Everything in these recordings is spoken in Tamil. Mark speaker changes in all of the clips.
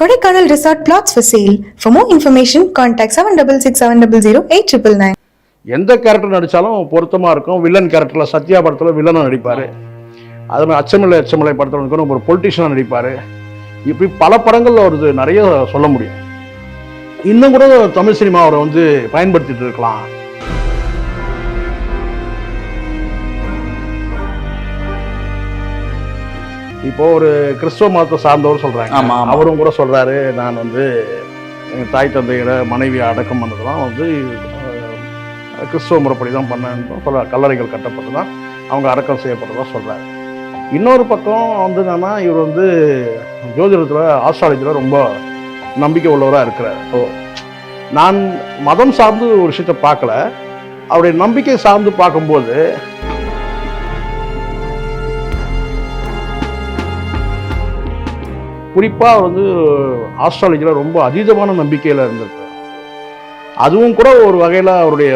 Speaker 1: Kodaikanal resort flats for sale for more information contact seven double six seven double zero eight triple nine
Speaker 2: எந்த கேரக்டர் நடித்தாலும் பொருத்தமாக இருக்கும். வில்லன் கேரக்டரில் சத்யா படத்தில் வில்லனாக நடிப்பார். அது மாதிரி அச்சமில்லை அச்சமில்லை படத்தில் ஒரு பொலிட்டிஷியனாக நடிப்பார். இப்படி பல படங்களில் வருது நிறைய சொல்ல முடியும். இன்னும் கூட தமிழ் சினிமா அவரை வந்து பயன்படுத்திட்டு இருக்கலாம். இப்போ ஒரு கிறிஸ்துவ மதத்தை சார்ந்தவர் சொல்றாங்க.
Speaker 3: ஆமா.
Speaker 2: அவரும் கூட சொல்றாரு நான் வந்து எங்க தாய் தந்தையோட மனைவி அடக்கம் பண்ணதெல்லாம் வந்து கிறிஸ்துவ முறைப்படி தான் பண்ணேன்னு சொல்ல கல்லறைகள் கட்டப்பட்டு தான் அவங்க அடக்கம் செய்யப்பட்டதா சொல்றாரு. இன்னொரு பக்கம் வந்து என்னன்னா இவர் வந்து ஜோதிடத்தில் ஆஸ்ட்ராலஜியில் ரொம்ப நம்பிக்கை உள்ளவராக இருக்கிறார். ஓ நான் மதம் சார்ந்து ஒரு விஷயத்தை பார்க்கல. அவருடைய நம்பிக்கை சார்ந்து பார்க்கும்போது குறிப்பாக அவர் வந்து ஆஸ்ட்ராலஜியில் ரொம்ப அதீதமான நம்பிக்கையில் இருந்திருக்கார் அதுவும் கூட ஒரு வகையில் அவருடைய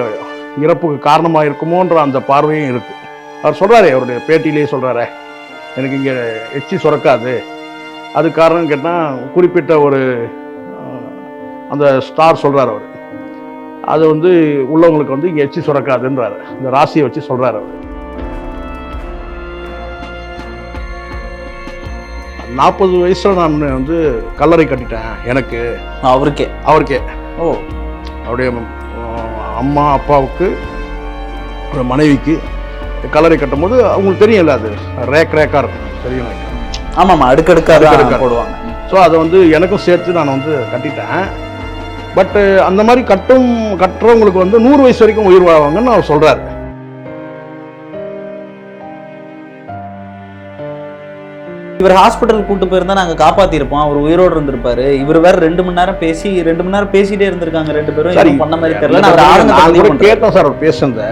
Speaker 2: இறப்புக்கு காரணமாக இருக்குமோன்ற அந்த பார்வையும் இருக்குது அவர் சொல்றாரே அவருடைய பேட்டியிலே சொல்கிறாரு எனக்கு இங்கே எச்சி சுரக்காது. அது காரணம் கேட்டால் குறிப்பிட்ட ஒரு அந்த ஸ்டார் சொல்கிறார் அவர். அது வந்து உள்ளவங்களுக்கு வந்து இங்கே எச்சி சுரக்காதுன்றார். இந்த ராசியை வச்சு சொல்கிறார் அவர். நாற்பது வயசுல நான் வந்து கல்லறை கட்டிட்டேன் எனக்கு.
Speaker 3: அவருக்கே?
Speaker 2: அவருக்கே.
Speaker 3: ஓ.
Speaker 2: அவருடைய அம்மா அப்பாவுக்கு அவருடைய மனைவிக்கு கல்லறை கட்டும்போது அவங்களுக்கு தெரியும்ல அது. ரேக் ரேக்காக இருக்கும். தெரியும்
Speaker 3: ஆமாமா அடுக்கடுக்கா
Speaker 2: அடுக்கடுக்கா.
Speaker 3: தான் போடுவாங்க.
Speaker 2: ஸோ அதை வந்து எனக்கும் சேர்த்து நான் வந்து கட்டிட்டேன். பட்டு அந்த மாதிரி கட்டும் கட்டுறவங்களுக்கு வந்து நூறு வயசு வரைக்கும் உயிர் வாழ்வாங்கன்னு அவர் சொல்றாரு.
Speaker 3: இவர் ஹாஸ்பிட்டல் கூட்டு போயிருந்தா நாங்க காப்பாத்திருப்போம். அவர் உயிரோடு இருந்திருப்பாரு. இவர் வேற ரெண்டு மணி நேரம் பேசி ரெண்டு மணி நேரம் பேசிட்டே இருந்திருக்காங்க ரெண்டு பேரும். பண்ண மாதிரி தெரியல. நான்
Speaker 2: நான்
Speaker 3: ஆளுங்க
Speaker 2: கூட
Speaker 3: பதிவு பண்றேன்.
Speaker 2: கேட்டேன் சார் அவர் பேசுனத.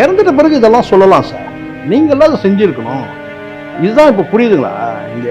Speaker 2: இறந்துட்ட பிறகு இதெல்லாம் சொல்லலாம் சார். நீங்களாம் அதை செஞ்சிருக்கணும். இதுதான் இப்போ புரியுதுங்களா? இங்க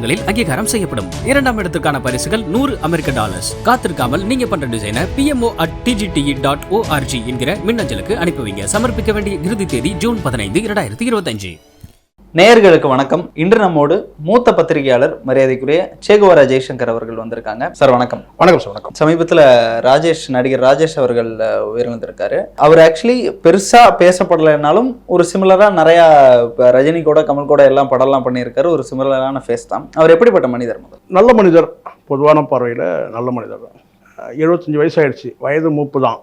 Speaker 4: மாதங்களில் அங்கீகாரம் செய்யப்படும். இரண்டாம் இடத்துக்கான பரிசுகள் நூறு அமெரிக்க டாலர்ஸ் காத்திருக்காமல் நீங்க பண்ற டிசைனை PMO at DGTE dot ORG என்கிற மின்னஞ்சலுக்கு அனுப்புவீங்க சமர்ப்பிக்க வேண்டிய இறுதி தேதி ஜூன் பதினைந்து இரண்டாயிரத்தி இருபத்தஞ்சு
Speaker 3: நேயர்களுக்கு வணக்கம். இன்று நம்மோடு மூத்த பத்திரிகையாளர் மரியாதைக்குரிய சேகுவரா ஜெய்சங்கர் அவர்கள் வந்திருக்காங்க. சார் வணக்கம்.
Speaker 2: வணக்கம் சார் வணக்கம்.
Speaker 3: சமீபத்துல ராஜேஷ் நடிகர் ராஜேஷ் அவர்கள் உயிரிழந்திருக்காரு அவர் ஆக்சுவலி பெருசா பேசப்படலைனாலும் ஒரு சிமிலரா நிறைய ரஜினி கூட கமல் கூட எல்லாம் படம்லாம் பண்ணியிருக்காரு. ஒரு சிமிலரான ஃபேஸ் தான். அவர் எப்படிப்பட்ட மனிதர் முதல்?
Speaker 2: நல்ல மனிதர். பொதுவான பார்வையில் நல்ல மனிதர். தான் எழுபத்தஞ்சி வயசு ஆயிடுச்சு வயது மூப்பு தான்.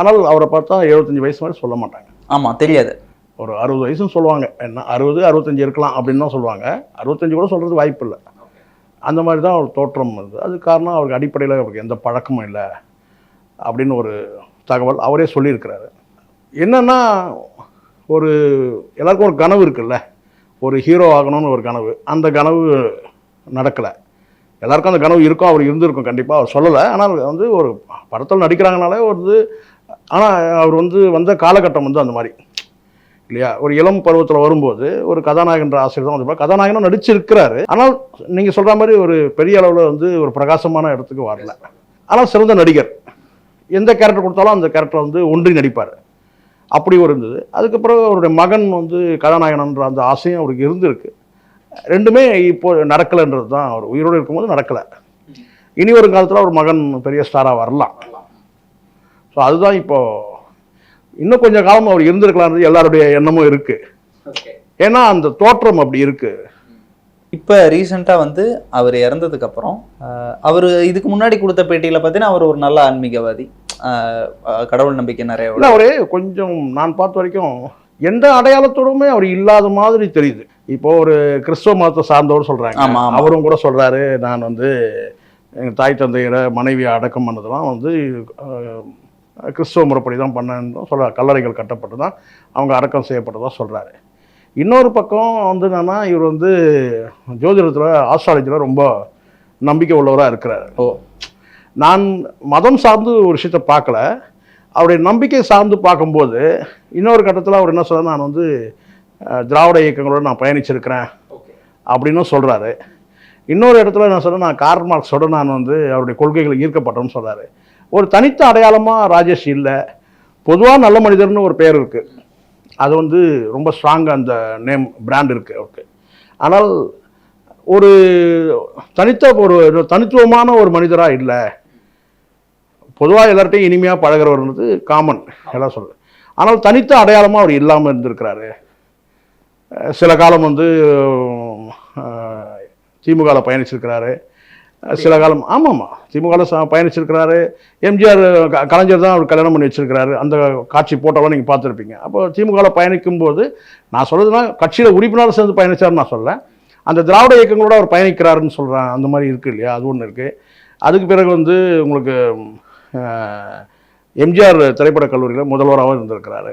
Speaker 2: ஆனால் அவரை பார்த்தா எழுபத்தஞ்சி வயசு மாதிரி சொல்ல மாட்டாங்க.
Speaker 3: ஆமா தெரியாது.
Speaker 2: ஒரு அறுபது வயசுன்னு சொல்லுவாங்க. என்ன அறுபது அறுபத்தஞ்சு இருக்கலாம் அப்படின்னு தான் சொல்லுவாங்க. அறுபத்தஞ்சு கூட சொல்கிறது வாய்ப்பு இல்லை. அந்த மாதிரி தான் அவர் தோற்றம் இருந்தது அது காரணம் அவருக்கு அடிப்படையில் அவருக்கு எந்த பழக்கமும் இல்லை அப்படின்னு ஒரு தகவல் அவரே சொல்லியிருக்கிறாரு. என்னென்னா ஒரு எல்லாருக்கும் ஒரு கனவு இருக்குல்ல? ஒரு ஹீரோ ஆகணும்னு ஒரு கனவு. அந்த கனவு நடக்கலை. எல்லாருக்கும் அந்த கனவு இருக்கும் அவர் இருந்திருக்கும் கண்டிப்பாக அவர் சொல்லலை. ஆனால் வந்து ஒரு படத்தில் நடிக்கிறாங்கனாலே ஒரு இது ஆனால் அவர் வந்து வந்த காலகட்டம் வந்து அந்த மாதிரி. இல்லையா? ஒரு இளம் பருவத்தில் வரும்போது ஒரு கதாநாயகன்ற ஆசிரியர் தான் வந்து கதாநாயகனும் நடிச்சிருக்கிறாரு. ஆனால் நீங்கள் சொல்கிற மாதிரி ஒரு பெரிய அளவில் வந்து ஒரு பிரகாசமான இடத்துக்கு வரல. ஆனால் சிறந்த நடிகர். எந்த கேரக்டர் கொடுத்தாலும் அந்த கேரக்டர் வந்து ஒன்றி நடிப்பார். அப்படி ஒரு இருந்தது. அதுக்கப்புறம் அவருடைய மகன் வந்து கதாநாயகனன்ற அந்த ஆசையும் அவருக்கு இருந்திருக்கு. ரெண்டுமே இப்போ நடக்கலைன்றது தான் அவர் உயிரோடு இருக்கும்போது நடக்கலை. இனி ஒரு காலத்தில் அவர் மகன் பெரிய ஸ்டாராக வரலாம். ஸோ அதுதான் இப்போது இன்னும் கொஞ்சம் காலம் அவர் இருந்திருக்கலான்றது எல்லாருடைய எண்ணமும் இருக்கு. ஏன்னா அந்த தோற்றம் அப்படி இருக்கு.
Speaker 3: இப்ப ரீசெண்டா வந்து அவர் இறந்ததுக்கு அப்புறம் அஹ், அவர் இதுக்கு முன்னாடி கொடுத்த பேட்டியில பார்த்தீங்கன்னா அவர் ஒரு நல்ல ஆன்மீகவாதி. கடவுள் நம்பிக்கை நிறைய
Speaker 2: இல்லை அவரே கொஞ்சம் நான் பார்த்த வரைக்கும் எந்த அடையாளத்தோடுமே அவர் இல்லாத மாதிரி தெரியுது. இப்போ ஒரு கிறிஸ்துவ மதத்தை சார்ந்தவர் சொல்றாங்க.
Speaker 3: ஆமா, ஆமா.
Speaker 2: அவரும் கூட சொல்றாரு நான் வந்து எங்கள் தாய் தந்தையரை மனைவியை அடக்கம் பண்ணதெல்லாம் வந்து கிறிஸ்துவ முறைப்படி தான் பண்ணேன்னு சொல்கிறார் கல்லறைகள் கட்டப்பட்டு தான் அவங்க அடக்கம் செய்யப்பட்டதா சொல்கிறாரு இன்னொரு பக்கம் வந்து என்னன்னா இவர் வந்து ஜோதிடத்தில் ஆஸ்ட்ராலஜியில் ரொம்ப நம்பிக்கை உள்ளவராக இருக்கிறாரு.
Speaker 3: ஓ.
Speaker 2: நான் மதம் சார்ந்து ஒரு விஷயத்தை பார்க்கல. அவருடைய நம்பிக்கை சார்ந்து பார்க்கும்போது இன்னொரு கட்டத்தில் அவர் என்ன சொல்றாரு நான் வந்து திராவிட இயக்கங்களோட நான் பயணிச்சிருக்கிறேன் அப்படின்னு சொல்கிறாரு இன்னொரு இடத்துல என்ன சொல்கிறேன் நான் கார்ல் மார்க்ஸோட நான் வந்து அவருடைய கொள்கைகள் ஈர்க்கப்பட்டேன்னு சொல்கிறாரு ஒரு தனித்த அடையாளமாக ராஜேஷ் இல்லை. பொதுவாக நல்ல மனிதர்னு ஒரு பேர் இருக்குது அது வந்து ரொம்ப ஸ்ட்ராங்காக அந்த நேம் பிராண்ட் இருக்குது அவருக்கு. ஆனால் ஒரு தனித்த ஒரு தனித்துவமான ஒரு மனிதராக இல்லை. பொதுவாக எல்லார்ட்டையும் இனிமையாக பழகிறவர்ன்றது காமன் எல்லாம் சொல்கிறேன் ஆனால் தனித்த அடையாளமாக அவர் இல்லாமல் இருந்திருக்கிறாரு. சில காலம் வந்து திமுகவில் பயணிச்சிருக்கிறாரு. சில காலம் ஆமாம்மா திமுகவில் பயணிச்சிருக்கிறாரு. எம்ஜிஆர் கலைஞர் தான் அவர் கல்யாணம் பண்ணி வச்சிருக்கிறாரு. அந்த காட்சி போட்டோலாம் நீங்கள் பார்த்துருப்பீங்க. அப்போ திமுகவில் பயணிக்கும் போது நான் சொல்றதுன்னா கட்சியில் உறுப்பினர் சேர்ந்து பயணிச்சாருன்னு நான் சொல்ல அந்த திராவிட இயக்கங்களோட அவர் பயணிக்கிறாருன்னு சொல்கிறேன் அந்த மாதிரி இருக்குது இல்லையா? அது ஒன்று இருக்குது அதுக்கு பிறகு வந்து உங்களுக்கு எம்ஜிஆர் திரைப்படக் கல்லூரியில் முதல்வராகவும் இருந்திருக்கிறாரு.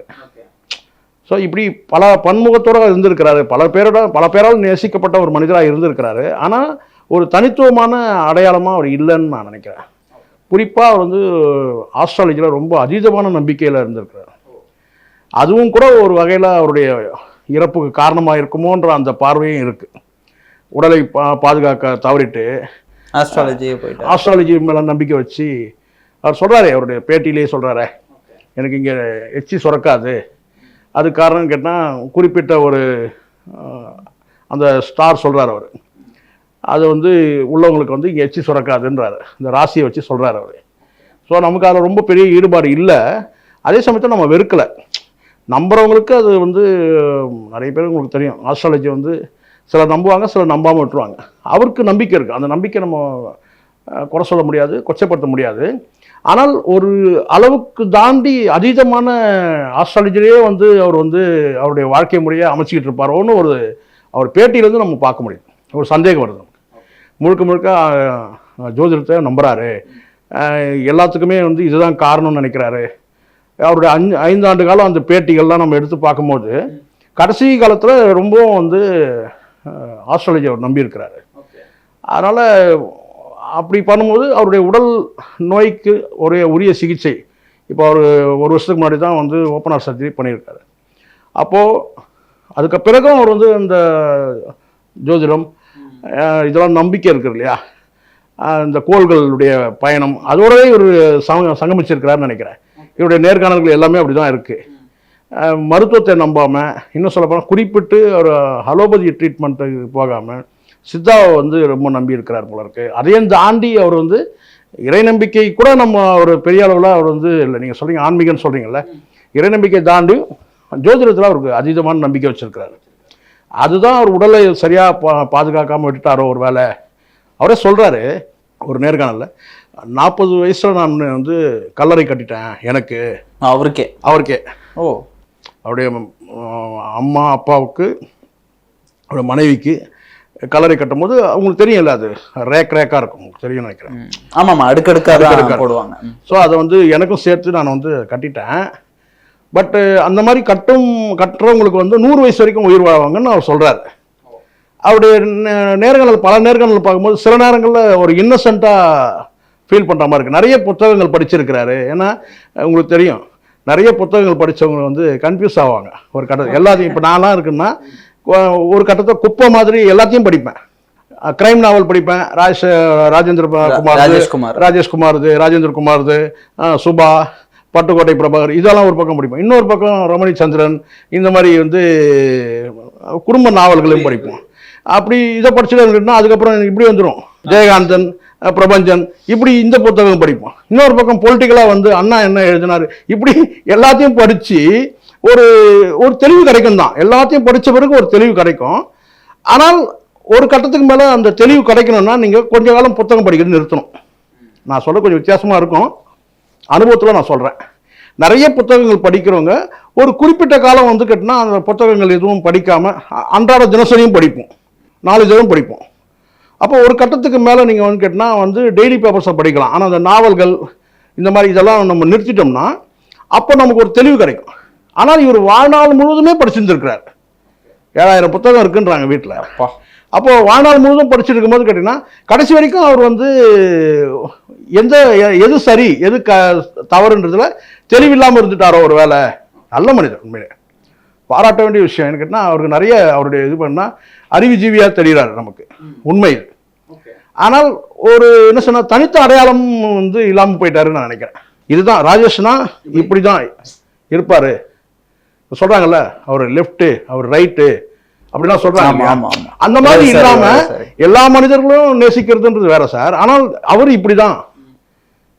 Speaker 2: ஸோ இப்படி பல பன்முகத்தோட இருந்திருக்கிறாரு. பல பேரோட பல பேரால் நேசிக்கப்பட்ட ஒரு மனிதராக இருந்திருக்கிறாரு. ஆனால் ஒரு தனித்துவமான அடையாளமாக அவர் இல்லைன்னு நான் நினைக்கிறேன். குறிப்பாக அவர் வந்து ஆஸ்ட்ராலஜியில் ரொம்ப அதீதமான நம்பிக்கையில் இருந்திருக்கிறார். அதுவும் கூட ஒரு வகையில் அவருடைய இறப்புக்கு காரணமாக இருக்குமோன்ற அந்த பார்வையும் இருக்குது உடலை பா பாதுகாக்க தவறிட்டு
Speaker 3: ஆஸ்ட்ராலஜியே போயிட்டு
Speaker 2: ஆஸ்ட்ராலஜி மேலே நம்பிக்கை வச்சு அவர் சொல்கிறாரே அவருடைய பேட்டியிலே சொல்கிறாரே எனக்கு இங்கே எச்சி சுரக்காது. அது காரணம் கேட்டால் குறிப்பிட்ட ஒரு அந்த ஸ்டார் சொல்கிறார் அவர். அது வந்து உள்ளவங்களுக்கு வந்து இங்கே எச்சி சுரக்காதுன்றாரு. இந்த ராசியை வச்சு சொல்கிறார் அவர். ஸோ நமக்கு அதில் ரொம்ப பெரிய ஈடுபாடு இல்லை. அதே சமயத்தில் நம்ம வெறுக்கலை. நம்புகிறவங்களுக்கு அது வந்து நிறைய பேர் உங்களுக்கு தெரியும். ஆஸ்ட்ராலஜி வந்து சிலர் நம்புவாங்க சிலர் நம்பாமல் விட்டுருவாங்க. அவருக்கு நம்பிக்கை இருக்குது அந்த நம்பிக்கை நம்ம குறை சொல்ல முடியாது கொச்சைப்படுத்த முடியாது. ஆனால் ஒரு அளவுக்கு தாண்டி அதீதமான ஆஸ்ட்ராலஜிலேயே வந்து அவர் வந்து அவருடைய வாழ்க்கை முறையை அமைச்சிக்கிட்டு இருப்பாரோன்னு ஒரு அவர் பேட்டியிலேருந்து நம்ம பார்க்க முடியும். ஒரு சந்தேகம் வருது. முழுக்க முழுக்க ஜோதிடத்தை நம்புறாரு. அஹ், எல்லாத்துக்குமே வந்து இதுதான் காரணம்னு நினைக்கிறாரு. அவருடைய அஞ்சு ஐந்தாண்டு காலம் அந்த பேட்டிகள்லாம் நம்ம எடுத்து பார்க்கும்போது கடைசி காலத்தில் ரொம்பவும் வந்து ஆஸ்ட்ராலஜி அவர் நம்பியிருக்கிறாரு. அதனால் அப்படி பண்ணும்போது அவருடைய உடல் நோய்க்கு ஒரு உரிய சிகிச்சை இப்போ அவர் ஒரு வருஷத்துக்கு முன்னாடி தான் வந்து ஓப்பனர் சர்ஜரி பண்ணியிருக்காரு. அப்போது அதுக்கு பிறகும் அவர் வந்து இந்த ஜோதிடம் இதெல்லாம் நம்பிக்கை இருக்குது இல்லையா? இந்த கோள்களுடைய பயணம். அதோடவே இவர் சங்க சங்கமிச்சிருக்கிறாருன்னு நினைக்கிறேன். இவருடைய நேர்காணல்கள் எல்லாமே அப்படி தான் இருக்குது மருத்துவத்தை நம்பாமல் இன்னும் சொல்லப்போனால் குறிப்பிட்டு ஒரு அலோபதி ட்ரீட்மெண்ட்டுக்கு போகாமல் சித்தாவை வந்து ரொம்ப நம்பி இருக்கிறார் போல இருக்கு. அதையும் தாண்டி அவர் வந்து இறை நம்பிக்கை கூட நம்ம ஒரு பெரிய அளவில் அவர் வந்து இல்லை நீங்கள் சொல்கிறீங்க ஆன்மீகம்னு சொல்கிறீங்கல்ல இறை நம்பிக்கை தாண்டி ஜோதிடத்தில் அவருக்கு அதீதமான நம்பிக்கை வச்சுருக்கிறாரு. அதுதான் அவர் உடலை சரியாக பா பாதுகாக்காமல் விட்டுட்டாரோ ஒரு வேலை அவரே சொல்கிறாரு ஒரு நேர்காணலில் நாற்பது வயசில் நான் வந்து கல்லறை கட்டிட்டேன் எனக்கு.
Speaker 3: அவருக்கே?
Speaker 2: அவருக்கே.
Speaker 3: ஓ.
Speaker 2: அவருடைய அம்மா அப்பாவுக்கு அவருடைய மனைவிக்கு கல்லறை கட்டும்போது அவங்களுக்கு தெரியும்ல அது. ரேக் ரேக்காக இருக்கும் உங்களுக்கு தெரியும் நினைக்கிறேன்.
Speaker 3: ஆமாமா அடுக்கடுக்கா
Speaker 2: அடுக்கடுக்கா.
Speaker 3: தான் போடுவாங்க.
Speaker 2: ஸோ அதை வந்து எனக்கும் சேர்த்து நான் வந்து கட்டிட்டேன். பட்டு அந்த மாதிரி கட்டும் கட்டுறவங்களுக்கு வந்து நூறு வயசு வரைக்கும் உயிர் வாழ்வாங்கன்னு அவர் சொல்கிறாரு அவருடைய நே- நேரங்கள் பல நேரங்கள் பார்க்கும்போது சில நேரங்களில் ஒரு இன்னசென்ட்டாக ஃபீல் பண்ணுற மாதிரி இருக்குது நிறைய புத்தகங்கள் படிச்சிருக்கிறாரு. ஏன்னா உங்களுக்கு தெரியும் நிறைய புத்தகங்கள் படித்தவங்க வந்து கன்ஃபியூஸ் ஆவாங்க. ஒரு கட்ட எல்லாத்தையும் இப்போ நான்லாம் இருக்குன்னா ஒரு கட்டத்தை குப்பை மாதிரி எல்லாத்தையும் படிப்பேன். கிரைம் நாவல் படிப்பேன். ராஜ் ராஜேந்திர குமார்
Speaker 3: ராஜேஷ்குமார்.
Speaker 2: ராஜேஷ்குமார்து ராஜேந்திர குமார்து சுபா பட்டுக்கோட்டை பிரபாகர் இதெல்லாம் ஒரு பக்கம் படிப்போம். இன்னொரு பக்கம் ரமணி சந்திரன் இந்த மாதிரி வந்து குடும்ப நாவல்களையும் படிப்போம். அப்படி இதை படிச்சுட்டு இருந்துட்டுனா அதுக்கப்புறம் எனக்கு இப்படி வந்துடும் ஜெயகாந்தன் பிரபஞ்சன் இப்படி இந்த புத்தகம் படிப்போம். இன்னொரு பக்கம் பொலிட்டிக்கலாக வந்து அண்ணா என்ன எழுதினார்? இப்படி எல்லாத்தையும் படித்து ஒரு ஒரு தெளிவு கிடைக்கும் தான். எல்லாத்தையும் படித்த பிறகு ஒரு தெளிவு கிடைக்கும். ஆனால் ஒரு கட்டத்துக்கு மேலே அந்த தெளிவு கிடைக்கணும்னா நீங்கள் கொஞ்ச காலம் புத்தகம் படிக்கிறது நிறுத்தணும். நான் சொல்ல கொஞ்சம் வித்தியாசமாக இருக்கும். அனுபவத்தில் நான் சொல்கிறேன் நிறைய புத்தகங்கள் படிக்கிறவங்க ஒரு குறிப்பிட்ட காலம் வந்து கேட்டினா அந்த புத்தகங்கள் எதுவும் படிக்காமல் அன்றாட தினசரியும் படிப்போம். நாலேஜும் படிப்போம். அப்போ ஒரு கட்டத்துக்கு மேலே நீங்கள் வந்து கேட்டினா வந்து டெய்லி பேப்பர்ஸை படிக்கலாம். ஆனால் அந்த நாவல்கள் இந்த மாதிரி இதெல்லாம் நம்ம நிறுத்திட்டோம்னா அப்போ நமக்கு ஒரு தெளிவு கிடைக்கும். ஆனால் இவர் வாழ்நாள் முழுவதுமே படிச்சிருந்துருக்கிறார். ஏழாயிரம் புத்தகம் இருக்குன்றாங்க வீட்டில்
Speaker 3: அப்பா.
Speaker 2: அப்போ வாழ்நாள் முழுவதும் படிச்சுட்டு இருக்கும்போது கேட்டிங்கன்னா கடைசி வரைக்கும் அவர் வந்து எந்த எது சரி எது க தவறுன்றதுல தெளிவில்லாமல் இருந்துட்டாரோ ஒரு வேலை நல்ல மனிதர் உண்மையிலே. பாராட்ட வேண்டிய விஷயம் என்ன கேட்டினா அவருக்கு நிறைய அவருடைய இது பண்ணா அறிவுஜீவியாக தெரிகிறாரு நமக்கு. உண்மை இது ஆனால் ஒரு என்ன சொன்னா தனித்த அடையாளம் வந்து இல்லாமல் போயிட்டாருன்னு நான் நினைக்கிறேன். இதுதான் ராஜேஷ்னா இப்படி. தான் இருப்பாரு. சொல்றாங்கல்ல அவர் லெஃப்ட் அவர் ரைட்டு அப்படிலாம் சொல்றாங்க. அந்த மாதிரி இல்லாம. எல்லா மனிதர்களும் நேசிக்கிறதுன்றது வேற சார். ஆனால் அவர் இப்படிதான்.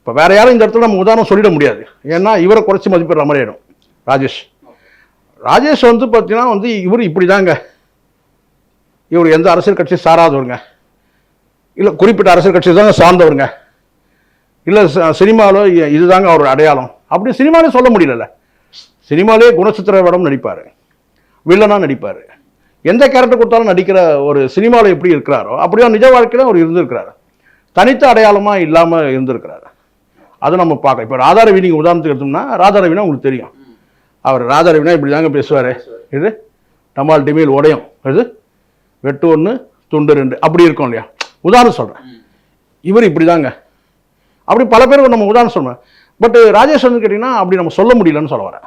Speaker 2: இப்ப வேற யாரும் இந்த இடத்துல நம்ம உதாரணம் சொல்லிட முடியாது. ஏன்னா இவரை குறைச்சி மதிப்பிடுற மாதிரி ஆயிடும். ராஜேஷ். ராஜேஷ் வந்து பார்த்தீங்கன்னா வந்து இவர் இப்படிதாங்க. இவர் எந்த அரசியல் கட்சி சாராதவருங்க. இல்லை குறிப்பிட்ட அரசியல் கட்சி தாங்க சார்ந்தவருங்க. இல்லை சினிமாவில் இதுதாங்க அவர் அடையாளம். அப்படி சினிமாலே சொல்ல முடியலல்ல. சினிமாலே குணசித்திர படம் நடிப்பார். வில்லனா நடிப்பார். எந்த கேரக்டர் கொடுத்தாலும் நடிக்கிற ஒரு சினிமாவில் எப்படி இருக்கிறாரோ அப்படிதான் நிஜ வாழ்க்கையில் அவர் இருந்திருக்கிறாரு. தனித்த அடையாளமாக இல்லாமல் இருந்திருக்கிறாரு. அதை நம்ம பார்க்க இப்போ ராதாரவி நீங்கள் உதாரணத்துக்கு எடுத்தோம்னா ராதாரவினா உங்களுக்கு தெரியும். அவர் ராதாரவினா இப்படி தாங்க பேசுவார். இது டமால் டிமில் உடையும். இது வெட்டு ஒன்று துண்டு ரெண்டு. அப்படி இருக்கும் இல்லையா? உதாரணம் சொல்கிறேன் இவர் இப்படி தாங்க அப்படி பல பேர் நம்ம உதாரணம் சொல்றேன் பட் ராஜேஸ்வரன் கேட்டிங்கன்னா அப்படி நம்ம சொல்ல முடியலன்னு சொல்ல வரேன்.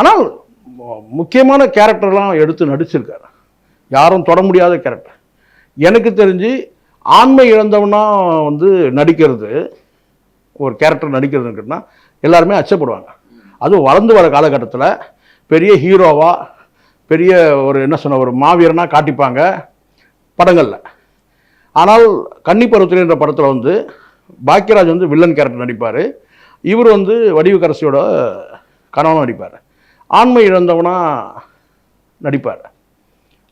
Speaker 2: ஆனால் முக்கியமான கேரக்டர்லாம் எடுத்து நடிச்சிருக்காரு. யாரும் தொட முடியாத கேரக்டர். எனக்கு தெரிஞ்சு ஆண்மை இழந்தவனா வந்து நடிக்கிறது ஒரு கேரக்டர் நடிக்கிறதுன்னு கேட்டால் எல்லாருமே அச்சப்படுவாங்க. அதுவும் வளர்ந்து வர காலகட்டத்தில் பெரிய ஹீரோவா பெரிய ஒரு என்ன சொன்ன ஒரு மாவீரனாக காட்டிப்பாங்க படங்களில். ஆனால் கன்னி என்ற படத்தில் வந்து பாக்கியராஜ் வந்து வில்லன் கேரக்டர் நடிப்பார். இவர் வந்து வடிவுக்கரசியோட கணவன் நடிப்பார். ஆண்மை இழந்தவனா நடிப்பார்.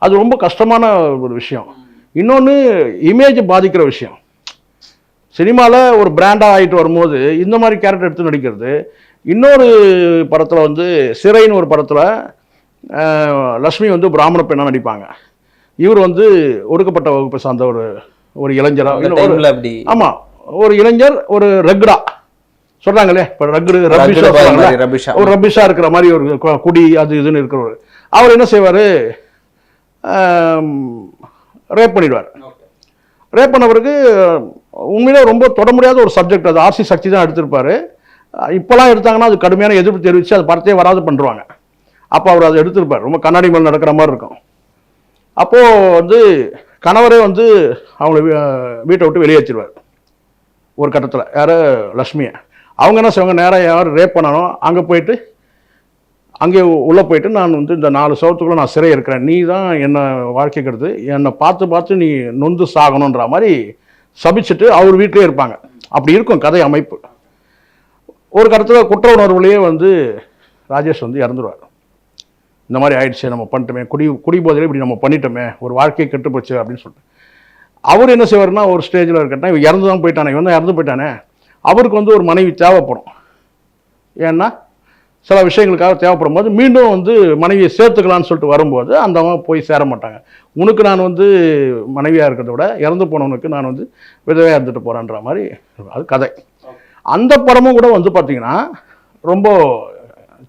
Speaker 2: அது ரொம்ப கஷ்டமான ஒரு விஷயம். இன்னொன்று இமேஜ் பாதிக்கிற விஷயம். சினிமாவில் ஒரு பிராண்டாக ஆகிட்டு வரும்போது இந்த மாதிரி கேரக்டர் எடுத்து நடிக்கிறது. இன்னொரு படத்தில் வந்து சிறைன்னு ஒரு படத்தில் லக்ஷ்மி வந்து பிராமண பெண்ணாக நடிப்பாங்க. இவர் வந்து ஒடுக்கப்பட்ட வகுப்பை சார்ந்த ஒரு ஒரு இளைஞரா
Speaker 3: அந்த
Speaker 2: இல்ல ஒரு
Speaker 3: டைம்ல அப்படி.
Speaker 2: ஆமா ஒரு இளைஞர் ஒரு ரக்டா. சொல்றாங்களே இப்ப ரக்டு ரபிஷா. ஒரு ரபிஷா இருக்கிற மாதிரி ஒரு குடி அது இதுன்னு இருக்கிறவர். அவர் என்ன செய்வாரு? ரேப் பண்ணிடுவார். ரேப் பண்ண பிறகு உண்மையிலே ரொம்ப தொட முடியாத ஒரு சப்ஜெக்ட் அது. ஆர்சி சக்தி தான் எடுத்திருப்பாரு. இப்போலாம் எடுத்தாங்கன்னா அது கடுமையான எதிர்ப்பு தெரிவித்து அது படத்தையே வராது பண்ணுறாங்க அப்போ அவர் அதை எடுத்திருப்பார். ரொம்ப கண்ணாடி மேல் நடக்கிற மாதிரி இருக்கும். அப்போது வந்து கணவரே வந்து அவங்கள வீட்டை விட்டு வெளியேற்றிடுவார். ஒரு கட்டத்தில். யார்? லக்ஷ்மியை. அவங்க என்ன செய்வாங்க? நேராக யார் ரேப் பண்ணானோ அங்கே போயிட்டு அங்கே உள்ளே போயிட்டு நான் வந்து இந்த நாலு சவத்துக்குள்ளே நான் சிறை இருக்கிறேன். நீ தான் என்னை வாழ்க்கைக்கிறது என்னை பார்த்து பார்த்து நீ நொந்து சாகணுன்ற மாதிரி சபிச்சுட்டு அவர் வீட்டிலே இருப்பாங்க. அப்படி இருக்கும் கதை அமைப்பு. ஒரு கருத்தில் குற்ற உணர்வுலேயே வந்து ராஜேஷ் வந்து இறந்துருவார். இந்த மாதிரி ஆயிடுச்சு நம்ம பண்ணிட்டோமே குடி குடி போதையில இப்படி நம்ம பண்ணிட்டோமே ஒரு வாழ்க்கையை கெட்டு போச்சு அப்படின்னு சொல்லிட்டு. அவர் என்ன செய்வார்னா ஒரு ஸ்டேஜில் இருக்கட்டும் இவன் இறந்து தான் போயிட்டானே இவன் தான் இறந்து போயிட்டானே அவருக்கு வந்து ஒரு மனைவி தேவைப்படும். ஏன்னா சில விஷயங்களுக்காக தேவைப்படும் போது மீண்டும் வந்து மனைவியை சேர்த்துக்கலான்னு சொல்லிட்டு வரும்போது அந்த அம்மா போய் சேர மாட்டாங்க. உனக்கு நான் வந்து மனைவியாக இருக்கிறத விட இறந்து போனவனுக்கு நான் வந்து விதவையாக இருந்துட்டு போகிறேன்ற மாதிரி அது கதை. அந்த படமும் கூட வந்து பார்த்திங்கன்னா ரொம்ப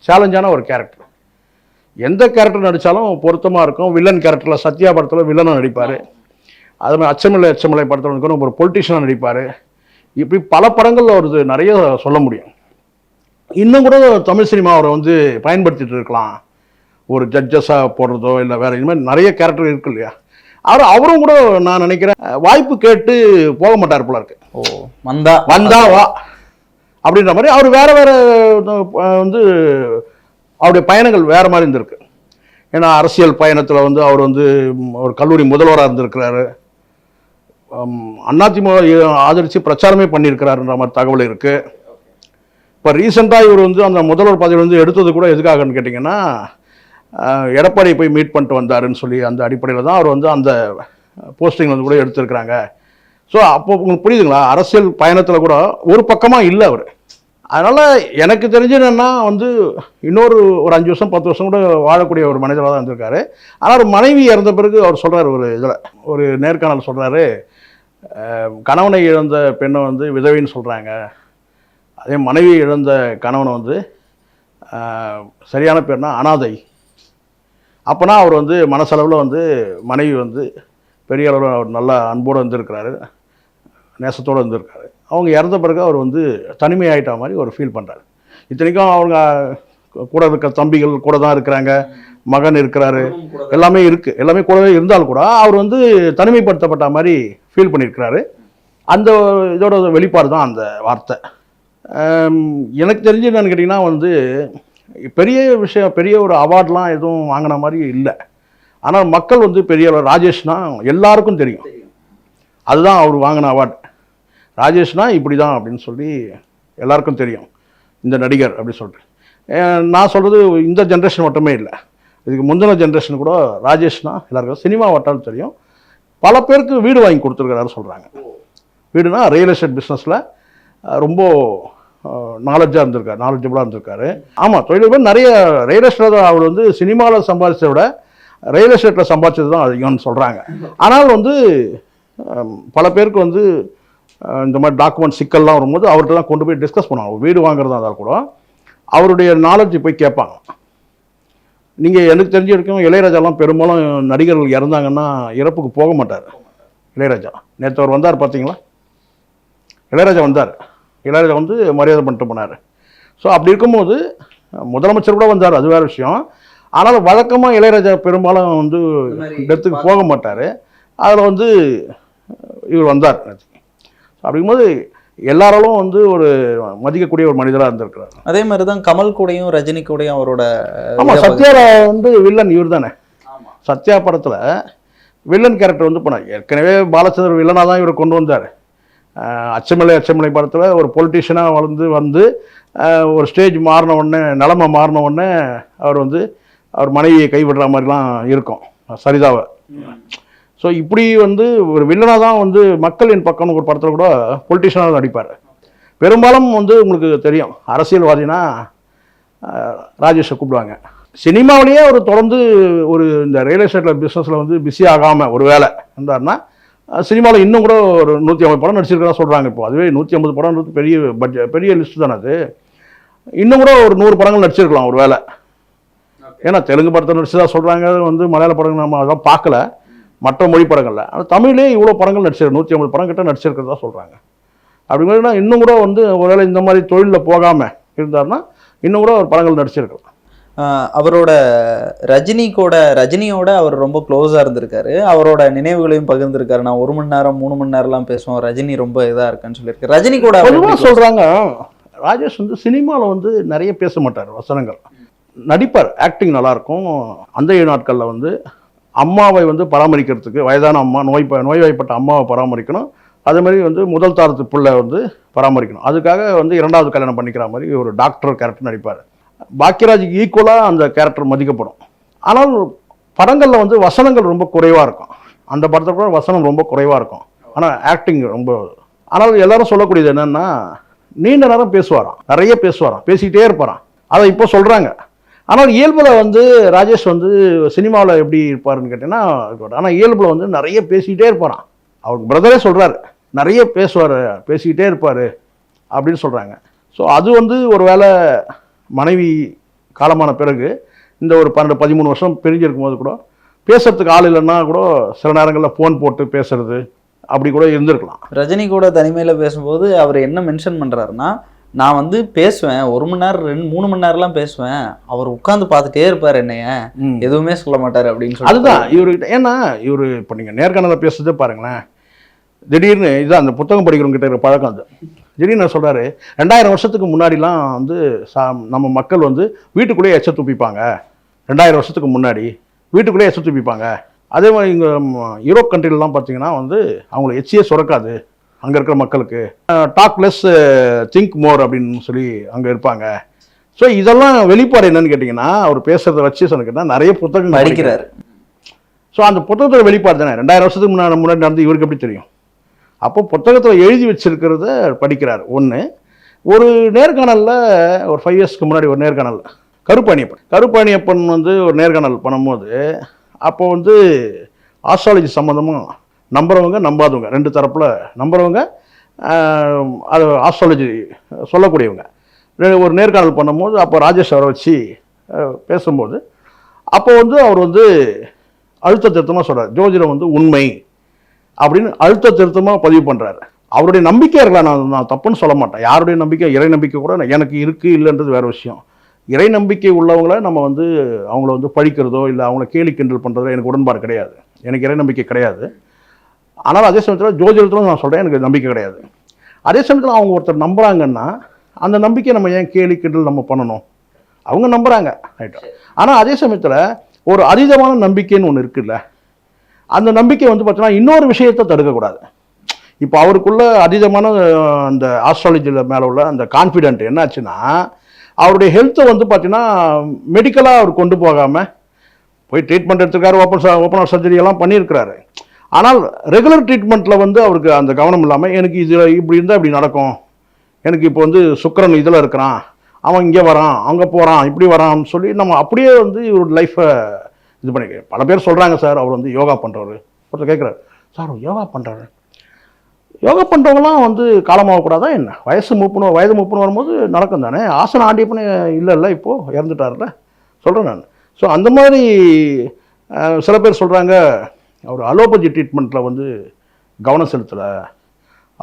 Speaker 2: சேலஞ்சான ஒரு கேரக்டர் எந்த கேரக்டர் நடித்தாலும் பொருத்தமாக இருக்கும். வில்லன் கேரக்டரில் சத்யா படத்தில் வில்லனாக நடிப்பார். அது மாதிரி அச்சமில்லை அச்சமில்லை படத்தில் ஒரு பொலிட்டிஷியனாக நடிப்பார். இப்படி பல படங்களில் ஒரு நிறைய சொல்ல முடியும். இன்னும் கூட தமிழ் சினிமா அவரை வந்து பயன்படுத்திட்டு இருக்கலாம். ஒரு ஜட்ஜஸாக போடுறதோ இல்லை வேற இது மாதிரி நிறைய கேரக்டர் இருக்கு இல்லையா? அவர் அவரும் கூட நான் நினைக்கிறேன் வாய்ப்பு கேட்டு போக மாட்டார் போல இருக்கு.
Speaker 3: ஓ வந்தா
Speaker 2: வந்தா வா. அப்படின்ற மாதிரி அவர் வேற வேற வந்து அவருடைய பயணங்கள் வேற மாதிரி இருந்திருக்கு. ஏன்னா அரசியல் பயணத்தில் வந்து அவர் வந்து ஒரு கல்லூரி முதல்வராக இருந்திருக்கிறாரு. அதிமுக ஆதரித்து பிரச்சாரமே பண்ணியிருக்கிறாருன்ற மாதிரி தகவல் இருக்குது இப்போ ரீசெண்டாக இவர் வந்து அந்த முதல்வர் பதவியில் வந்து எடுத்தது கூட எதுக்காகன்னு கேட்டிங்கன்னா எடப்பாடி போய் மீட் பண்ணிட்டு வந்தாருன்னு சொல்லி அந்த அடிப்படையில் தான் அவர் வந்து அந்த போஸ்டிங் வந்து கூட எடுத்திருக்கிறாங்க. ஸோ அப்போ உங்களுக்கு புரியுதுங்களா? அரசியல் பயணத்தில் கூட ஒரு பக்கமாக இல்லை அவர். அதனால் எனக்கு தெரிஞ்சு என்னென்னா வந்து இன்னொரு ஒரு அஞ்சு வருஷம் பத்து வருஷம் கூட வாழக்கூடிய ஒரு மனிதராக தான் இருந்திருக்காரு. ஆனால் ஒரு மனைவி இறந்த பிறகு அவர் சொல்கிறார் ஒரு இதில் ஒரு நேர்காணல் சொல்கிறாரு கணவனை இழந்த பெண்ணை வந்து விதவைன்னு சொல்கிறாங்க அதே மனைவி இழந்த கணவனை வந்து சரியான பேர்னா அனாதை. அப்போனா அவர் வந்து மனசளவில் வந்து மனைவி வந்து பெரிய அளவில் அவர் நல்ல அன்போடு இருந்திருக்கிறாரு. நேசத்தோடு இருந்திருக்காரு. அவங்க இறந்த பிறகு அவர் வந்து தனிமையாயிட்ட மாதிரி ஒரு ஃபீல் பண்ணுறாரு இத்தனைக்கும் அவங்க கூட இருக்க தம்பிகள் கூட தான் இருக்கிறாங்க. மகன் இருக்கிறாரு. எல்லாமே இருக்குது எல்லாமே கூடவே இருந்தாலும் கூட அவர் வந்து தனிமைப்படுத்தப்பட்ட மாதிரி ஃபீல் பண்ணியிருக்கிறாரு. அந்த இதோட வெளிப்பாடு தான் அந்த வார்த்தை. எனக்கு தெரிஞ்சு என்னன்னு கேட்டிங்கன்னா வந்து பெரிய விஷயம் பெரிய ஒரு அவார்ட்லாம் எதுவும் வாங்கின மாதிரி இல்லை. ஆனால் மக்கள் வந்து பெரிய ராஜேஷ்னா எல்லாருக்கும் தெரியும். அதுதான் அவர் வாங்கின அவார்ட். ராஜேஷ்னா இப்படி தான் அப்படின்னு சொல்லி எல்லாருக்கும் தெரியும். இந்த நடிகர் அப்படின்னு சொல்லிட்டு. நான் சொல்கிறது இந்த ஜென்ரேஷன் மட்டுமே இல்லை. இதுக்கு முந்தின ஜென்ரேஷன் கூட ராஜேஷ்னா எல்லாருக்கும் சினிமா வட்டாரம் தெரியும். பல பேருக்கு வீடு வாங்கி கொடுத்துருக்கிறாரு சொல்கிறாங்க வீடுனா ரியல் எஸ்டேட் பிஸ்னஸில் ரொம்ப நாலேஜாக இருந்திருக்காரு நாலெட்ஜபிளாக இருந்திருக்காரு. ஆமாம் தொழில் நிறைய ரியல் எஸ்டேட் அவர் வந்து சினிமாவில் சம்பாதிச்சதை விட ரியல் எஸ்டேட்டில் சம்பாதிச்சது தான் அதிகம்னு சொல்கிறாங்க ஆனால் வந்து பல பேருக்கு வந்து இந்த மாதிரி டாக்குமெண்ட் சிக்கல்லாம் வரும்போது அவர்கிட்ட தான் கொண்டு போய் டிஸ்கஸ் பண்ணுவாங்க. வீடு வாங்குறதா இருந்தால் கூட அவருடைய நாலேஜ் போய் கேட்பாங்க. நீங்கள் எனக்கு தெரிஞ்ச வரைக்கும் இளையராஜாலாம் பெரும்பாலும் நடிகர்கள் இறந்தாங்கன்னா இறப்புக்கு போக மாட்டார். இளையராஜா. நேற்று அவர் வந்தார் பார்த்தீங்களா? இளையராஜா வந்தார். இளையராஜா வந்து மரியாதை பண்ணிட்டு போனார். ஸோ அப்படி இருக்கும்போது முதலமைச்சர் கூட வந்தார். அது வேறு விஷயம். ஆனால் வழக்கமாக இளையராஜா பெரும்பாலும் வந்து டெத்துக்கு போக மாட்டார். அதில் வந்து இவர் வந்தார். அப்படிங்கும்போது எல்லாராலும் வந்து ஒரு மதிக்கக்கூடிய ஒரு மனிதராக இருந்திருக்கிறார்.
Speaker 3: அதே மாதிரி தான் கமல் கூடயும் ரஜினி கூடயும் அவரோட
Speaker 2: ஆமாம் சத்யால வந்து வில்லன் இவர் தானே சத்யா படத்தில் வில்லன் கேரக்டர் வந்து போனார். ஏற்கனவே பாலச்சந்தர் வில்லனாக தான் இவர் கொண்டு வந்தார். அஹ் அச்சமில்லை அச்சமில்லை படத்தில் ஒரு பொலிட்டீஷியனாக வளர்ந்து வந்து ஒரு ஸ்டேஜ் மாறின உடனே நிலமை மாறின உடனே அவர் வந்து அவர் மனைவியை கைவிடுற மாதிரிலாம் இருக்கும். சரிதாவை? ஸோ இப்படி வந்து ஒரு வில்லனாக தான் வந்து மக்களின் பக்கம்னு ஒரு படத்தில் கூட பொலிட்டீஷியனாக நடிப்பார். பெரும்பாலும் வந்து உங்களுக்கு தெரியும் அரசியல்வாதினா ராஜேஷை கூப்பிடுவாங்க. சினிமாவிலேயே அவர் தொடர்ந்து ஒரு இந்த ரியல் எஸ்டேட்டில் பிஸ்னஸில் வந்து பிஸி ஆகாமல் ஒரு வேலை இருந்தாருன்னா சினிமாவில் இன்னும் கூட ஒரு நூற்றி ஐம்பது படம் நடிச்சிருக்கிறதா சொல்கிறாங்க இப்போ. அதுவே நூற்றி ஐம்பது படம்ன்றது பெரிய பட்ஜெட் பெரிய லிஸ்ட் தானே அது. இன்னும் கூட ஒரு நூறு படங்கள் நடிச்சிருக்கலாம் ஒரு வேலை ஏன்னா தெலுங்கு படத்தை நடிச்சதா சொல்கிறாங்க வந்து மலையாள படங்கள் நம்ம அதெல்லாம் பார்க்கல. மற்ற மொழி படங்களில் ஆனால் தமிழ்லேயே இவ்வளோ படங்கள் நடிச்சிருக்கு நூற்றி ஐம்பது படம் கிட்ட நடிச்சிருக்கிறதா சொல்கிறாங்க அப்படிங்கிறதுனா இன்னும் கூட வந்து ஒருவேளை இந்த மாதிரி தொழிலில் போகாமல் இருந்தாருன்னா இன்னும் கூட ஒரு படங்கள் நடிச்சிருக்கலாம்.
Speaker 3: அவரோட ரஜினி கூட ரஜினியோட அவர் ரொம்ப க்ளோஸாக இருந்திருக்காரு. அவரோட நினைவுகளையும் பகிர்ந்திருக்காரு. நான் ஒரு மணி நேரம் மூணு மணி நேரம்லாம் பேசுவோம். ரஜினி ரொம்ப இதாக இருக்குன்னு சொல்லியிருக்காரு. ரஜினி கூட அவர்
Speaker 2: சொல்கிறாங்க ராஜேஷ் வந்து சினிமாவில் வந்து நிறைய பேச மாட்டார் வசனங்கள். நடிப்பார் ஆக்டிங் நல்லாயிருக்கும் அந்த நாட்களில் வந்து அம்மாவை வந்து பராமரிக்கிறதுக்கு வயதான அம்மா நோய் நோய்வாய்ப்பட்ட அம்மாவை பராமரிக்கணும். அதே மாதிரி வந்து முதல் தாரத்து பிள்ளை வந்து பராமரிக்கணும். அதுக்காக வந்து இரண்டாவது கல்யாணம் பண்ணிக்கிற மாதிரி ஒரு டாக்டர் கேரக்டர் நடிப்பார். பாக்கியராஜுக்கு ஈக்குவலாக அந்த கேரக்டர் மதிக்கப்படும். ஆனால் படங்களில் வந்து வசனங்கள் ரொம்ப குறைவாக இருக்கும். அந்த படத்தில் கூட வசனம் ரொம்ப குறைவாக இருக்கும். ஆனால் ஆக்டிங் ரொம்ப ஆனால் எல்லாரும் சொல்லக்கூடியது என்னென்னா நீண்ட நேரம் பேசுவாராம். நிறைய பேசுவாராம். பேசிக்கிட்டே இருப்பாராம். அதை இப்போ சொல்கிறாங்க ஆனால் இயல்பில் வந்து ராஜேஷ் வந்து சினிமாவில் எப்படி இருப்பாருன்னு கேட்டிங்கன்னா ஆனால் இயல்பில் வந்து நிறைய பேசிக்கிட்டே இருப்பாராம். அவர் பிரதரே சொல்கிறாரு நிறைய பேசுவார் பேசிக்கிட்டே இருப்பார் அப்படின்னு சொல்கிறாங்க ஸோ அது வந்து ஒரு வேளை மனைவி காலமான பிறகு இந்த ஒரு பன்னெண்டு பதிமூணு வருஷம் பிரிஞ்சிருக்கும் போது கூட பேசுறதுக்கு ஆள் இல்லைன்னா கூட சில நேரங்களில் ஃபோன் போட்டு பேசுறது அப்படி கூட இருந்திருக்கலாம்.
Speaker 3: ரஜினி கூட தனிமையில் பேசும்போது அவர் என்ன மென்ஷன் பண்ணுறாருன்னா நான் வந்து பேசுவேன். ஒரு மணி நேரம் ரெண்டு மூணு மணி நேரம்லாம் பேசுவேன். அவர் உட்கார்ந்து பார்த்துட்டே இருப்பார் என்னைய. எதுவுமே சொல்ல மாட்டாரு அப்படின்னு சொல்லி
Speaker 2: அதுதான் இவர்கிட்ட ஏன்னா இவர் இப்போ நீங்கள் நேர்காணலில் பேசுறதே பாருங்களேன். திடீர்னு இதுதான் அந்த புத்தகம் படிக்கிறவங்க கிட்ட இருக்கிற பழக்கம் அது. திடீர்னு சொல்கிறாரு ரெண்டாயிரம் வருஷத்துக்கு முன்னாடிலாம் வந்து சா நம்ம மக்கள் வந்து வீட்டுக்குள்ளேயே எச்ச துப்பிப்பாங்க. ரெண்டாயிரம் வருஷத்துக்கு முன்னாடி வீட்டுக்குள்ளேயே எச்ச துப்பிப்பாங்க. அதே மாதிரி இங்கே யூரோப் கண்ட்ரிலலாம் பார்த்தீங்கன்னா வந்து அவங்களுக்கு எச்சியே சுரக்காது. அங்கே இருக்கிற மக்களுக்கு. டாக் லெஸ் திங்க் மோர் அப்படின்னு சொல்லி அங்கே இருப்பாங்க. ஸோ இதெல்லாம் வெளிப்பாடு என்னன்னு கேட்டிங்கன்னா அவர் பேசுறத வச்சு சொன்னா நிறைய புத்தகங்கள்
Speaker 3: படிக்கிறாரு.
Speaker 2: ஸோ அந்த புத்தகத்தோட வெளிப்பாடு தானே? ரெண்டாயிரம் வருஷத்துக்கு முன்னாடி முன்னாடி நடந்து இவருக்கு எப்படி தெரியும்? அப்போ புத்தகத்தில் எழுதி வச்சிருக்கிறத படிக்கிறார். ஒன்று ஒரு நேர்காணலில் ஒரு ஃபைவ் இயர்ஸ்க்கு முன்னாடி ஒரு நேர்காணல். கருப்பாணியப்பன். கருப்பாணியப்பன் வந்து ஒரு நேர்காணல் பண்ணும்போது அப்போ வந்து ஆஸ்ட்ராலஜி சம்மந்தமாக நம்புகிறவங்க நம்பாதவங்க. ரெண்டு தரப்பில் நம்புறவங்க அது ஆஸ்ட்ராலஜி சொல்லக்கூடியவங்க. ஒரு நேர்காணல் பண்ணும்போது அப்போ ராஜேஷ் அவரை வச்சு பேசும்போது அப்போ வந்து அவர் வந்து அழுத்த திருத்தமாக சொல்கிறார் ஜோதிடம் வந்து உண்மை அப்படின்னு அழுத்த திருத்தமாக பதிவு பண்ணுறாரு அவருடைய நம்பிக்கை இருக்கலாம் நான் நான் தப்புன்னு சொல்ல மாட்டேன். யாருடைய நம்பிக்கை? இறை நம்பிக்கை கூட எனக்கு இருக்குது இல்லைன்றது வேறு விஷயம். இறை நம்பிக்கை உள்ளவங்கள நம்ம வந்து அவங்கள வந்து பழிக்கிறதோ இல்லை அவங்கள கேலி கிண்டல் பண்ணுறதோ எனக்கு உடன்பாடு கிடையாது. எனக்கு இறை நம்பிக்கை கிடையாது. ஆனால் அதே சமயத்தில் ஜோதிடத்தில் நான் சொல்கிறேன் எனக்கு நம்பிக்கை கிடையாது. அதே சமயத்தில் அவங்க ஒருத்தர் நம்புகிறாங்கன்னா அந்த நம்பிக்கையை நம்ம ஏன் கேலி கிண்டல் நம்ம பண்ணணும்? அவங்க நம்புகிறாங்க ரைட்டா ஆனால் அதே சமயத்தில் ஒரு அதீதமான நம்பிக்கைன்னு ஒன்று இருக்குல்ல அந்த நம்பிக்கை வந்து பார்த்தீங்கன்னா இன்னொரு விஷயத்தை தடுக்கக்கூடாது. இப்போ அவருக்குள்ள அதீதமான அந்த ஆஸ்ட்ராலஜியில் மேலே உள்ள அந்த கான்ஃபிடென்ட் என்னாச்சுன்னா அவருடைய ஹெல்த்தை வந்து பார்த்தீங்கன்னா மெடிக்கலாக அவர் கொண்டு போகாமல் போய் ட்ரீட்மெண்ட் எடுத்துருக்காரு ஓப்பன் ஓப்பன் சர்ஜரி எல்லாம் பண்ணியிருக்கிறாரு. ஆனால் ரெகுலர் ட்ரீட்மெண்ட்டில் வந்து அவருக்கு அந்த கவனம் இல்லாமல் எனக்கு இது இப்படி இருந்தால் இப்படி நடக்கும். எனக்கு இப்போ வந்து சுக்கரன் இதில் இருக்கிறான். அவன் இங்கே வரான் அங்கே போகிறான் இப்படி வரான்னு சொல்லி நம்ம அப்படியே வந்து இவரோட லைஃப்பை இது பண்ணி பல பேர் சொல்கிறாங்க சார் அவர் வந்து யோகா பண்ணுறவர் ஒருத்தர் கேட்குறாரு சார் யோகா பண்ணுறாரு யோகா பண்ணுறவங்களாம் வந்து காலமாகக்கூடாதா என்ன? வயசு மூப்புன்னு வயது மூப்புன்னு வரும்போது நடக்கும் தானே? ஆசன ஆண்டியப்பனே இல்லைல்ல இப்போது இறந்துட்டார்ல சொல்கிறேன் நான். ஸோ அந்த மாதிரி சில பேர் சொல்கிறாங்க அவர் அலோபதி ட்ரீட்மெண்ட்டில் வந்து கவனம் செலுத்தலை.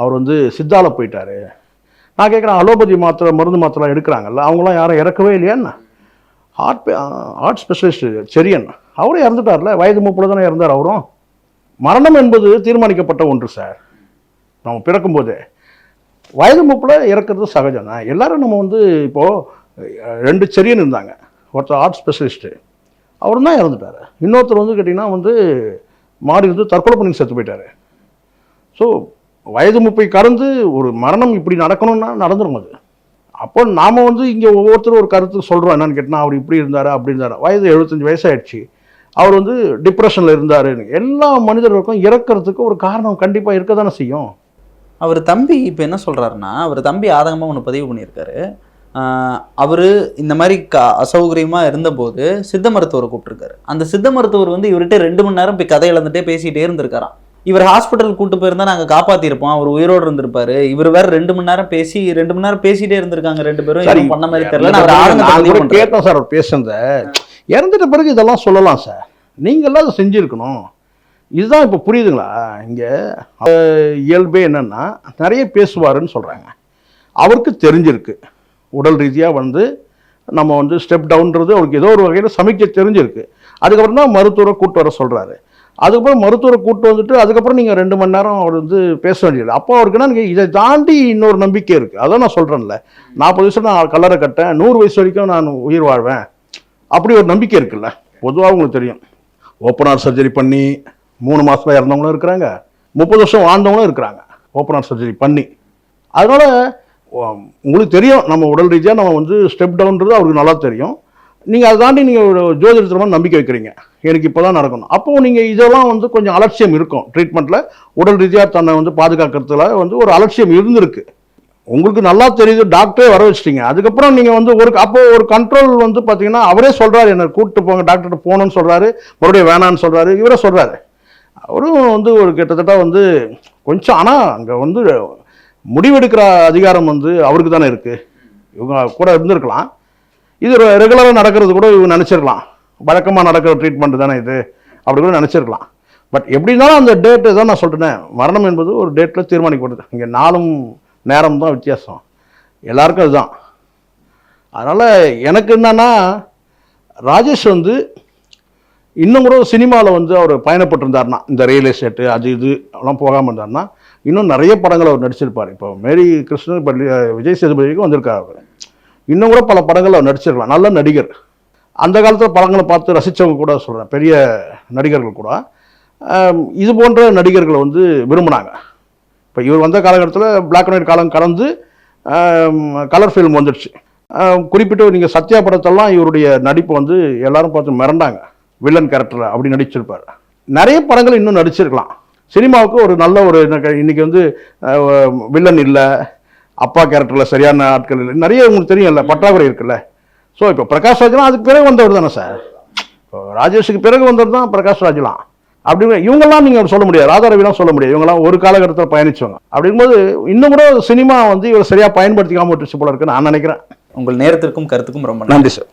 Speaker 2: அவர் வந்து சித்தால போயிட்டார். நான் கேட்குறேன் அலோபதி மாத்திரை மருந்து மாத்திரை எடுக்கிறாங்கல்ல அவங்களாம் யாரும் இறக்கவே இல்லையான்னு? Heart heart specialist Cherian. அவரும் இறந்துட்டார்ல வயது முப்பது தானே இறந்தார் அவரும். மரணம் என்பது தீர்மானிக்கப்பட்ட ஒன்று சார். நம்ம பிறக்கும்போதே. வயது மூப்பில் இறக்கிறது சகஜம் தான். எல்லாரும் நம்ம வந்து இப்போது ரெண்டு செரியன் இருந்தாங்க. ஒருத்தர் ஆர்ட் ஸ்பெஷலிஸ்ட்டு அவர் தான் இறந்துட்டார். இன்னொருத்தர் வந்து கேட்டிங்கன்னா வந்து மாறி இருந்து தற்கொலை பண்ணி செத்து போயிட்டாரு. ஸோ வயது முப்பை கடந்து ஒரு மரணம் இப்படி நடக்கணும்னா நடந்துரும் அது. அப்போ நாம் வந்து இங்கே ஒவ்வொருத்தரும் ஒரு கருத்து சொல்கிறோம் என்னன்னு கேட்டால் அவர் இப்படி இருந்தார் அப்படி இருந்தார். வயது எழுபத்தஞ்சு வயசாயிடுச்சு. அவர் வந்து டிப்ரெஷனில் இருந்தார் எல்லா மனிதர்களுக்கும் இறக்கிறதுக்கு ஒரு காரணம் கண்டிப்பாக இருக்க தானே செய்யும்.
Speaker 3: அவர் தம்பி இப்போ என்ன சொல்கிறாருன்னா அவர் தம்பி ஆதங்கமாக ஒன்று பதிவு பண்ணியிருக்காரு. அவர் இந்த மாதிரி க அசௌகரியமாக இருந்தபோது சித்த மருத்துவரை கூப்பிட்டுருக்காரு. அந்த சித்த மருத்துவர் வந்து இவர்கிட்ட ரெண்டு மணி நேரம் போய் கதை இழந்துட்டே பேசிகிட்டே இருந்திருக்காராம். இவர் ஹாஸ்பிட்டல் கூட்டு போயிருந்தா நாங்கள் காப்பாற்றிருப்போம் அவர் உயிரோடு இருந்திருப்பாரு. இவர் வேற ரெண்டு மணி நேரம் பேசி ரெண்டு மணி நேரம் பேசிட்டே இருந்திருக்காங்க ரெண்டு பேரும். எதுவும் பண்ண மாதிரி தெரியல. அவர்
Speaker 2: நான்
Speaker 3: ஆதங்கத்தை
Speaker 2: கூட
Speaker 3: பதிவு பண்றாரு.
Speaker 2: கேட்டேன் சார் அவர் பேசுனத. இறந்துட்ட பிறகு இதெல்லாம் சொல்லலாம் சார். நீங்களாம் அதை செஞ்சுருக்கணும். இதுதான் இப்போ புரியுதுங்களா? இங்கே இயல்பே என்னன்னா நிறைய பேசுவாருன்னு சொல்கிறாங்க அவருக்கு தெரிஞ்சிருக்கு. உடல் ரீதியாக வந்து நம்ம வந்து ஸ்டெப் டவுன்றது அவருக்கு ஏதோ ஒரு வகையில் சமைக்க தெரிஞ்சிருக்கு. அதுக்கப்புறம் தான் மருத்துவரை கூட்டு வர சொல்கிறாரு அதுக்கப்புறம் மருத்துவரை கூட்டு வந்துட்டு அதுக்கப்புறம் நீங்கள் ரெண்டு மணி நேரம் அவர் வந்து பேச வேண்டியது அப்போ அவருக்கு நீங்கள் இதை தாண்டி இன்னொரு நம்பிக்கை இருக்குது அதான் நான் சொல்கிறேன்ல நாற்பது வயசு நான் கல்லறை கட்டேன். நூறு வயசு வரைக்கும் நான் உயிர் வாழ்வேன். அப்படி ஒரு நம்பிக்கை இருக்குல்ல. பொதுவாக உங்களுக்கு தெரியும். ஓப்பன் ஹார்ட் சர்ஜரி பண்ணி மூணு மாசத்துல இறந்தவங்களும் இருக்கிறாங்க. முப்பது வருஷம் வாழ்ந்தவங்களும் இருக்கிறாங்க. ஓப்பன் ஹார்ட் சர்ஜரி பண்ணி. அதனால உங்களுக்கு தெரியும் நம்ம உடல் ரீதியாக நம்ம வந்து ஸ்டெப் டவுன்றது அவருக்கு நல்லா தெரியும். நீங்கள் அதை தாண்டி நீங்கள் ஜோதிடத்தில் நம்பிக்கை வைக்கிறீங்க. எனக்கு இப்போ தான் நடக்கணும். அப்போது நீங்கள் இதெல்லாம் வந்து கொஞ்சம் அலட்சியம் இருக்கும் ட்ரீட்மெண்ட்டில் உடல் ரீதியாக தன்னை வந்து பாதுகாக்கிறதுல வந்து ஒரு அலட்சியம் இருந்திருக்கு. உங்களுக்கு நல்லா தெரியுது டாக்டரே வர வச்சிட்டீங்க. அதுக்கப்புறம் நீங்கள் வந்து ஒரு அப்போது ஒரு கண்ட்ரோல் வந்து பார்த்தீங்கன்னா அவரே சொல்கிறாரு என்ன கூப்பிட்டு போங்க டாக்டர்கிட்ட போகணும்னு சொல்கிறாரு மறுபடியும் வேணான்னு சொல்கிறாரு இவரே சொல்கிறாரு அவரும் வந்து ஒரு கிட்டத்தட்ட வந்து கொஞ்சம் ஆனால் அங்கே வந்து முடிவெடுக்கிற அதிகாரம் வந்து அவருக்கு தானே இருக்குது இவங்க கூட இருந்திருக்கலாம். இது ரெகுலராக நடக்கிறது கூட இவங்க நினச்சிருக்கலாம். வழக்கமாக நடக்கிற ட்ரீட்மெண்ட் தானே இது அப்படி கூட நினச்சிருக்கலாம். பட் எப்படி இருந்தாலும் அந்த டேட்டு தான் நான் சொல்லிட்டேன் மரணம் என்பது ஒரு டேட்டில் தீர்மானிக்கப்படுது. இங்கே நாளும் நேரம் தான் வித்தியாசம். எல்லாருக்கும் அதுதான். அதனால் எனக்கு என்னன்னா ராஜேஷ் வந்து இன்னும் கூட சினிமாவில் வந்து அவர் பயணப்பட்டிருந்தாருன்னா இந்த ரியல் எஸ்டேட்டு அது இது எல்லாம் போகாமல் இருந்தாருன்னா இன்னும் நிறைய படங்கள் அவர் நடிச்சிருப்பார். இப்போ மேரி கிருஷ்ணன் பள்ளி விஜய் சேதுபதிக்கும் வந்திருக்கார் அவர். இன்னும் கூட பல படங்கள் அவர் நடிச்சிருக்கலாம். நல்ல நடிகர். அந்த காலத்தில் படங்களை பார்த்து ரசித்தவங்க கூட சொல்கிறேன் பெரிய நடிகர்கள் கூட. இது போன்ற நடிகர்களை வந்து விரும்பினாங்க. இப்போ இவர் வந்த காலகட்டத்தில் பிளாக் அண்ட் ஒயிட் காலம் கலந்து கலர் ஃபில்ம் வந்துடுச்சு. குறிப்பிட்ட நீங்கள் சத்யா படத்தெல்லாம் இவருடைய நடிப்பு வந்து எல்லாரும் பார்த்து மிரண்டாங்க. வில்லன் கேரக்டரில் அப்படி நடிச்சிருப்பார். நிறைய படங்கள் இன்னும் நடிச்சிருக்கலாம். சினிமாவுக்கு ஒரு நல்ல ஒரு இன்னைக்கு- இன்னைக்கு வந்து வில்லன் இல்லை அப்பா கேரக்டரில் சரியான ஆட்கள் இல்லை. நிறைய உங்களுக்கு தெரியும்ல பற்றாக்குறை இருக்குல்ல. ஸோ இப்போ பிரகாஷ் ராஜ்லாம் அதுக்கு பிறகு வந்தவர் தானே சார் இப்போ ராஜேஷுக்கு பிறகு வந்தவர் தான் பிரகாஷ் ராஜ்லாம். அப்படி இவங்கெல்லாம் நீங்கள் சொல்ல முடியாது. ராதாரவிலாம் சொல்ல முடியாது. இவங்கெல்லாம் ஒரு காலகட்டத்தில் பயணிச்சவங்க. அப்படிங்கும்போது இன்னும் கூட சினிமா வந்து இவர் சரியாக பயன்படுத்திக்காம விட்டுச்சு போல இருக்குன்னு நான் நினைக்கிறேன்.
Speaker 3: உங்கள் நேரத்திற்கும் கருத்துக்கும் ரொம்ப
Speaker 2: நன்றி சார்